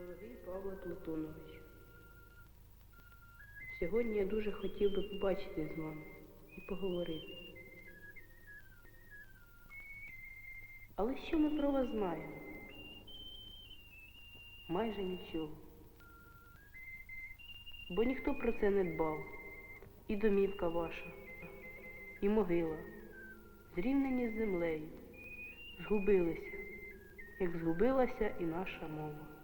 Дорогий Павло Платонович, сьогодні я дуже хотів би побачити з вами і поговорити. Але що ми про вас знаємо? Майже нічого. Бо ніхто про це не дбав. І домівка ваша, і могила, зрівнені з землею, згубилися, як згубилася і наша мова.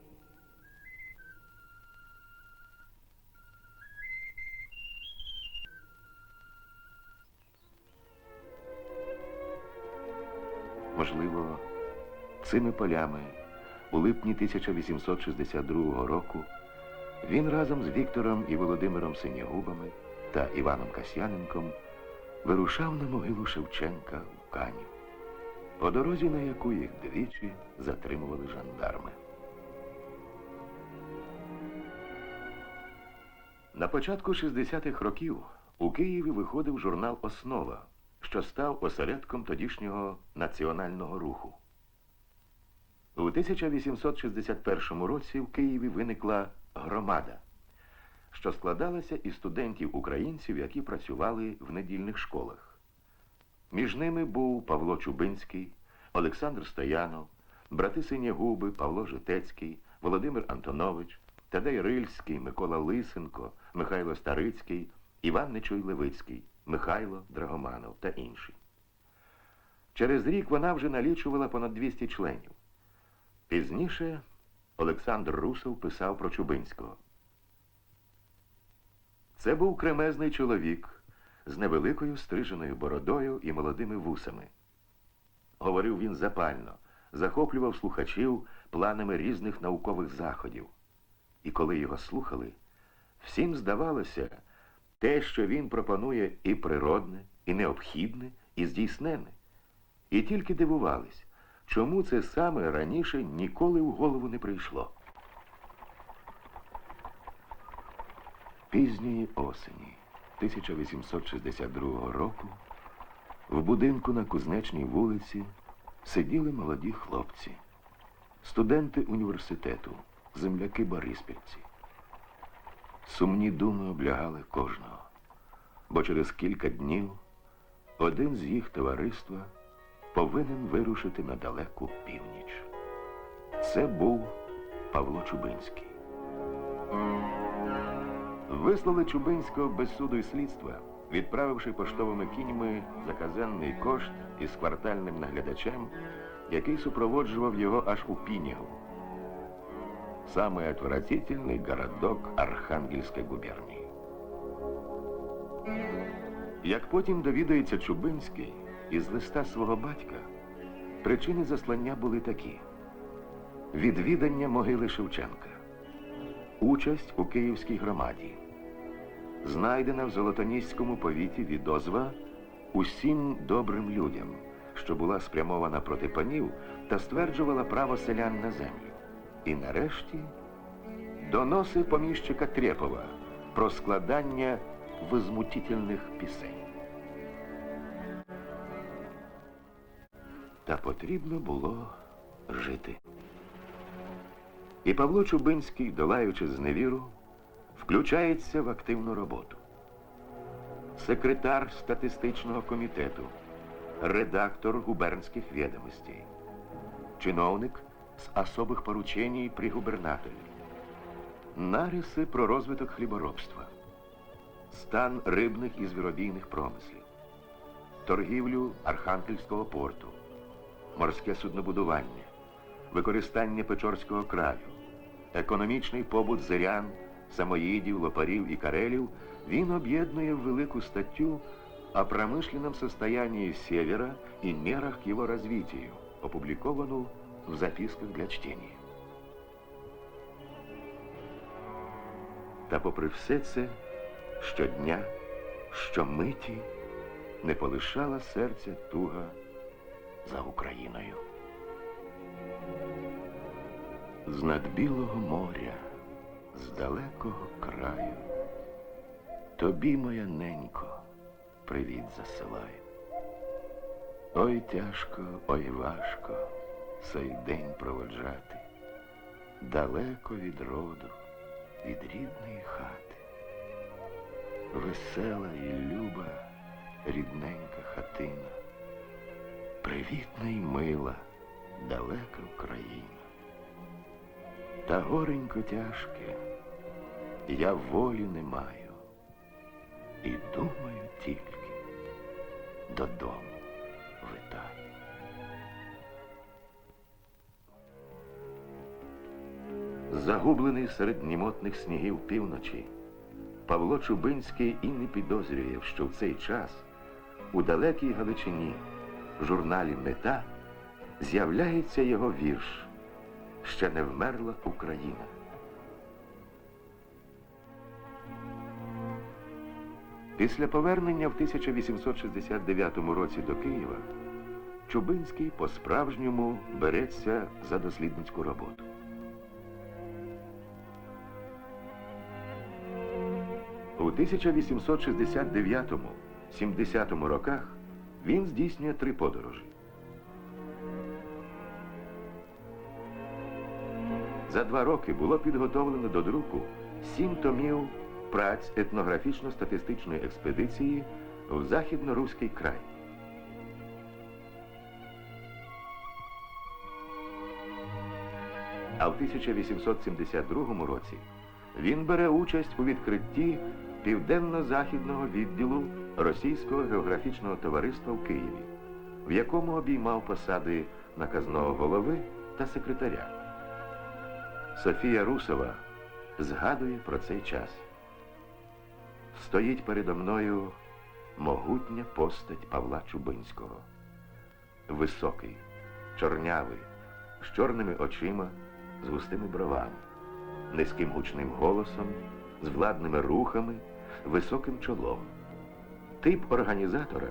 Можливо, цими полями у липні 1862 року він разом з Віктором і Володимиром Синягубами та Іваном Касьяненком вирушав на могилу Шевченка в Кані, по дорозі, на яку їх двічі затримували жандарми. На початку 60-х років у Києві виходив журнал Основа, що став осередком тодішнього національного руху. У 1861 році в Києві виникла громада, що складалася із студентів-українців, які працювали в недільних школах. Між ними був Павло Чубинський, Олександр Стоянов, брати Синягуби, Павло Житецький, Володимир Антонович, Тадей Рильський, Микола Лисенко, Михайло Старицький, Іван Нечуй Левицький, Михайло Драгоманов та інші. Через рік вона вже налічувала понад 200 членів. Пізніше Олександр Русов писав про Чубинського. Це був кремезний чоловік з невеликою стриженою бородою і молодими вусами. Говорив він запально, захоплював слухачів планами різних наукових заходів. І коли його слухали, всім здавалося, те, що він пропонує і природне, і необхідне, і здійснене. І тільки дивувались, чому це саме раніше ніколи в голову не прийшло. Пізньої осені 1862 року в будинку на Кузнечній вулиці сиділи молоді хлопці, студенти університету, земляки Бориспільці. Сумні думи облягали кожного, бо через кілька днів один з їх товариства повинен вирушити на далеку північ. Це був Павло Чубинський. Вислали Чубинського без суду і слідства, відправивши поштовими кіньми за казенний кошт із квартальним наглядачем, який супроводжував його аж у Пінігу. Самый отвратительный городок Архангельської губернії. Як потім довідається Чубинський із листа свого батька, причини заслання були такі: відвідання могили Шевченка, участь у Київській громаді, знайдена в Золотоніському повіті відозва усім добрим людям, що була спрямована проти панів та стверджувала право селян на землю. І нарешті доноси поміщика Трєпова про складання возмутительних пісень. Та потрібно було жити. І Павло Чубинський, долаючи зневіру, включається в активну роботу. Секретар статистичного комітету, редактор губернських відомостей, чиновник з особих поручень при губернаторі, нариси про розвиток хліборобства, стан рибних і звіробійних промислів, торгівлю Архангельського порту, морське суднобудування, використання Печорського краю, економічний побут зирян, самоїдів, лопарів і карелів він об'єднує в велику статтю о промышленном состоянии Севера и мерах к его развитию, опубликованную в записках для чтения. Та попри все це, щодня, щомиті не полишала серця туга за Україною. З над білого моря, з далекого краю, тобі, моя ненько, привіт засилаю. Ой тяжко, ой важко цей день проводжати. далеко від роду, від рідної хати. Весела і люба рідненька хатина, привітна й мила, далека Україна. Та горенько тяжке, я волі не маю, і думаю тільки додому Загублений серед німотних снігів півночі, Павло Чубинський і не підозрює, що в цей час у далекій Галичині в журналі Мета з'являється його вірш Ще не вмерла Україна. Після повернення в 1869 році до Києва Чубинський по-справжньому береться за дослідницьку роботу. У 1869-70 роках він здійснює три подорожі. За два роки було підготовлено до друку сім томів праць етнографічно-статистичної експедиції в Західноруський край. А в 1872 році він бере участь у відкритті південно-західного відділу Російського географічного товариства в Києві, в якому обіймав посади наказного голови та секретаря. Софія Русова згадує про цей час. Стоїть передо мною могутня постать Павла Чубинського. Високий, чорнявий, з чорними очима, з густими бровами, низьким гучним голосом, з владними рухами, високим чолом. Тип організатора,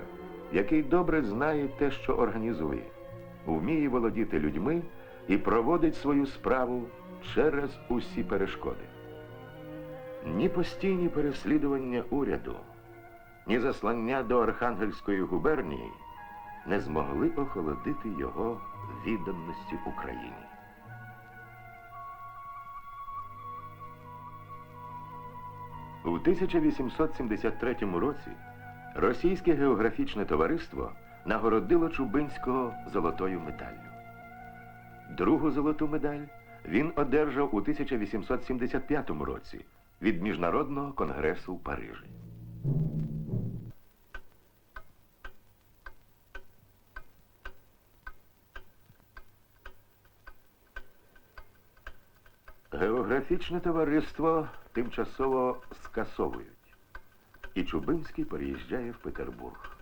який добре знає те, що організує, вміє володіти людьми і проводить свою справу через усі перешкоди. Ні постійні переслідування уряду, ні заслання до Архангельської губернії не змогли охолодити його відданості Україні. У 1873 році Російське географічне товариство нагородило Чубинського золотою медаллю. Другу золоту медаль він одержав у 1875 році від Міжнародного конгресу в Парижі. Географічне товариство тимчасово скасовують, і Чубинський переїжджає в Петербург,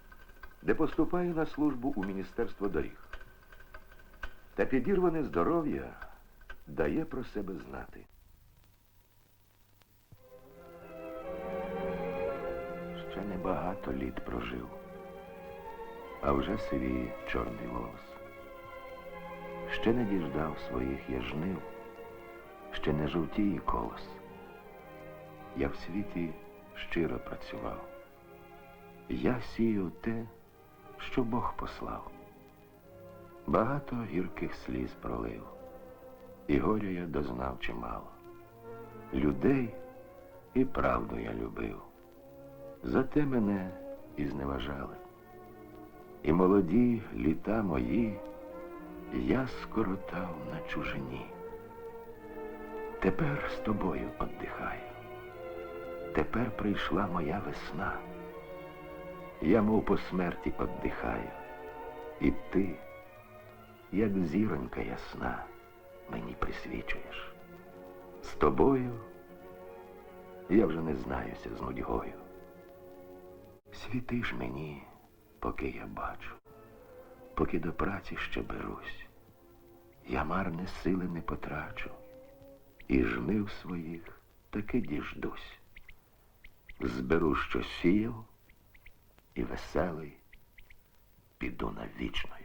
де поступає на службу у Міністерство доріг. Та підірване здоров'я дає про себе знати. Ще небагато літ прожив, а вже сивіє чорний волос. Ще не діждав своїх я жнив, ще не жовтіє колос. Я в світі щиро працював. Я сію те, що Бог послав. Багато гірких сліз пролив, і горю я дознав чимало. Людей і правду я любив. Зате мене і зневажали. І молоді літа мої я скоротав на чужині. Тепер з тобою оддихаю. Тепер прийшла моя весна. Я, мов по смерті, оддихаю. І ти, як зіронька ясна, мені присвічуєш. З тобою я вже не знаюся з нудьгою. Світи ж мені, поки я бачу, поки до праці ще берусь. Я марне сили не потрачу, і жнив своїх таки діждусь. Зберу, що сіяв, і веселий піду на вічною.